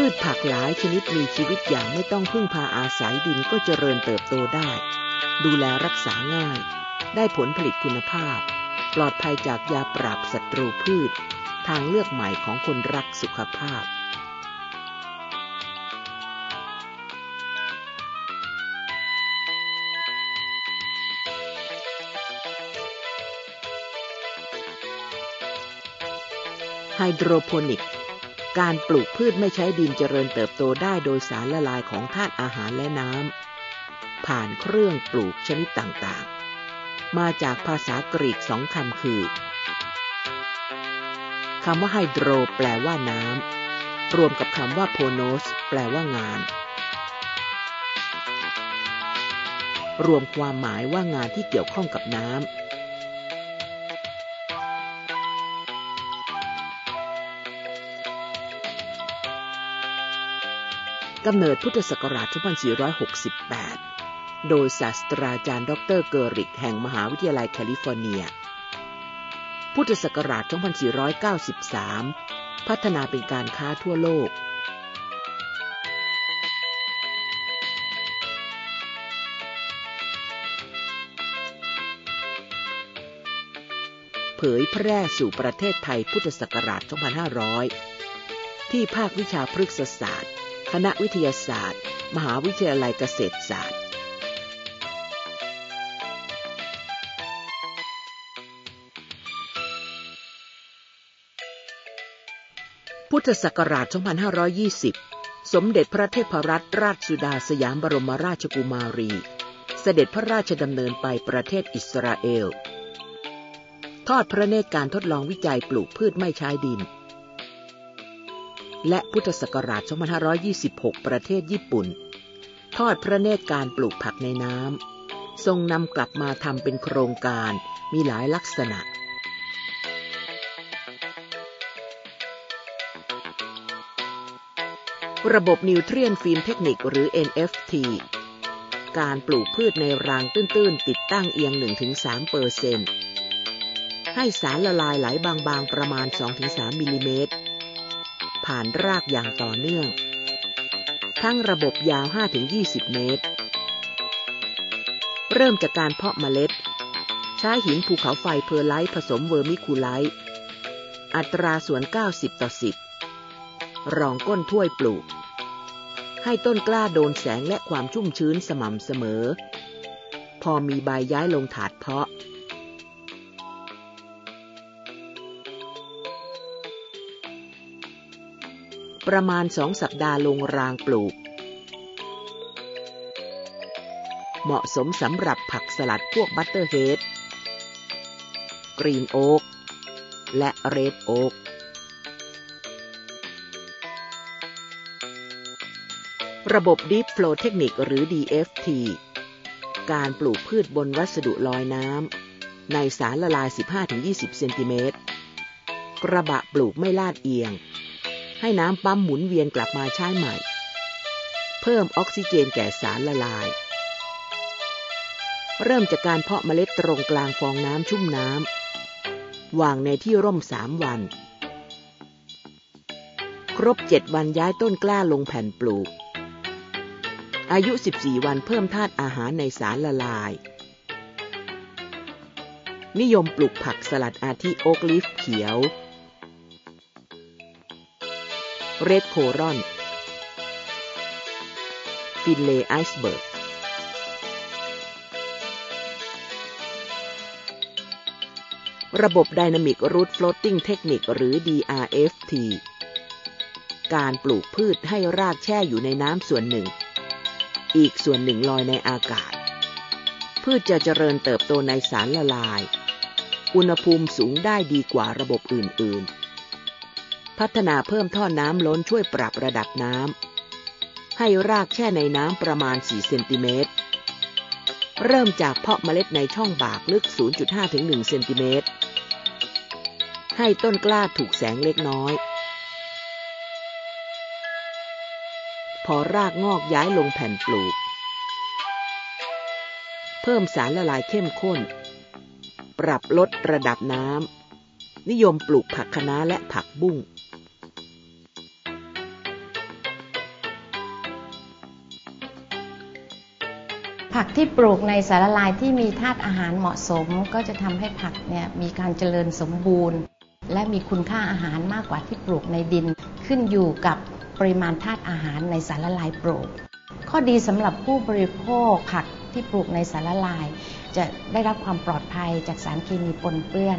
พืชผักหลายชนิดมีชีวิตอย่างไม่ต้องพึ่งพาอาศัยดินก็เจริญเติบโตได้ ดูแลรักษาง่าย ได้ผลผลิตคุณภาพ ปลอดภัยจากยาปราบศัตรูพืช ทางเลือกใหม่ของคนรักสุขภาพไฮโดรโปนิก การปลูกพืชไม่ใช้ดินเจริญเติบโตได้โดยสารละลายของธาตุอาหารและน้ำผ่านเครื่องปลูกชนิดต่างๆ มาจากภาษากรีกสองคำคือคำว่าไฮโดรแปลว่าน้ำรวมกับคำว่าโพโนสแปลว่างาน รวมความหมายว่างานที่เกี่ยวข้องกับน้ำ กำเนิดพุทธศักราช 2468 โดยศาสตราจารย์ ดรเกอริก แห่งมหาวิทยาลัยแคลิฟอร์เนีย พุทธศักราช 2493 พัฒนาเป็นการค้าทั่วโลก เผยแพร่สู่ประเทศไทยพุทธศักราช 2500 ที่ภาควิชาพฤกษศาสตร์ คณะวิทยาศาสตร์ มหาวิทยาลัยเกษตรศาสตร์ พุทธศักราช 2520 สมเด็จพระเทพรัตนราชสุดาสยามบรมราชกุมารี เสด็จพระราชดำเนินไปประเทศอิสราเอล ทอดพระเนตรการทดลองวิจัยปลูกพืชไม่ใช้ดิน และพุทธศักราช 2526 ประเทศญี่ปุ่น ทอดพระเนตรการปลูกผักในน้ำ ทรงนำกลับมาทำเป็นโครงการมีหลายลักษณะ ระบบนิวเทรียนฟิล์มเทคนิคหรือ NFT การปลูกพืชในรางตื้น ๆ ติดตั้งเอียง 1-3เปอร์เซนต์ให้สารละลายไหลบาง ๆ ประมาณ 2-3มิลลิเมตร ผ่านรากอย่างต่อเนื่อง ทั้งระบบยาว 5-20 เมตร เริ่มจากการเพาะเมล็ด ใช้หินภูเขาไฟเพอร์ไลท์ผสมเวอร์มิคูไลท์ อัตราส่วน 90 ต่อ 10 รองก้นถ้วยปลูก ให้ต้นกล้าโดนแสงและความชุ่มชื้นสม่ำเสมอ พอมีใบย้ายลงถาดเพาะ ประมาณสองสัปดาห์ลงรางปลูก เหมาะสมสำหรับผักสลัดพวกบัตเตอร์เฮด กรีนโอ๊ก และเรดโอ๊กระบบ Deep Flow Technique หรือ DFT การปลูกพืชบนวัสดุลอยน้ำในสารละลาย 15-20 เซนติเมตร กระบะปลูกไม่ลาดเอียง ให้น้ำปั๊มหมุนเวียนกลับมาใช้ใหม่ เพิ่มออกซิเจนแก่สารละลาย เริ่มจากการเพาะเมล็ดตรงกลางฟองน้ำชุ่มน้ำวางในที่ร่มสามวัน ครบเจ็ดวันย้ายต้นกล้าลงแผ่นปลูก อายุ 14 วันเพิ่มธาตุอาหารในสารละลาย นิยมปลูกผักสลัดอาทิโอ๊กลีฟเขียว เรดโครอน ฟินเลไอซ์เบิร์ก ระบบ Dynamic Root Floating Technique หรือ DRFT การปลูกพืชให้รากแช่อยู่ในน้ำส่วนหนึ่ง อีกส่วนหนึ่งลอยในอากาศ พืชจะเจริญเติบโตในสารละลาย อุณหภูมิสูงได้ดีกว่าระบบอื่น ๆ พัฒนาเพิ่มท่อน้ำล้นช่วยปรับระดับน้ำ ให้รากแช่ในน้ำประมาณ 4 เซนติเมตร เริ่มจากเพาะเมล็ดในช่องบากลึก 0.5 ถึง 1 เซนติเมตร ให้ต้นกล้าถูกแสงเล็กน้อย พอรากงอกย้ายลงแผ่นปลูก เพิ่มสารละลายเข้มข้น ปรับลดระดับน้ำนิยมปลูกผักคะน้าและผักบุ้ง ผักที่ปลูกในสารละลายที่มีธาตุอาหารเหมาะสม ก็จะทำให้ผักเนี่ยมีการเจริญสมบูรณ์ และมีคุณค่าอาหารมากกว่าที่ปลูกในดิน ขึ้นอยู่กับปริมาณธาตุอาหารในสารละลายปลูก ข้อดีสำหรับผู้บริโภคผักที่ปลูกในสารละลาย จะได้รับความปลอดภัยจากสารเคมีปนเปื้อน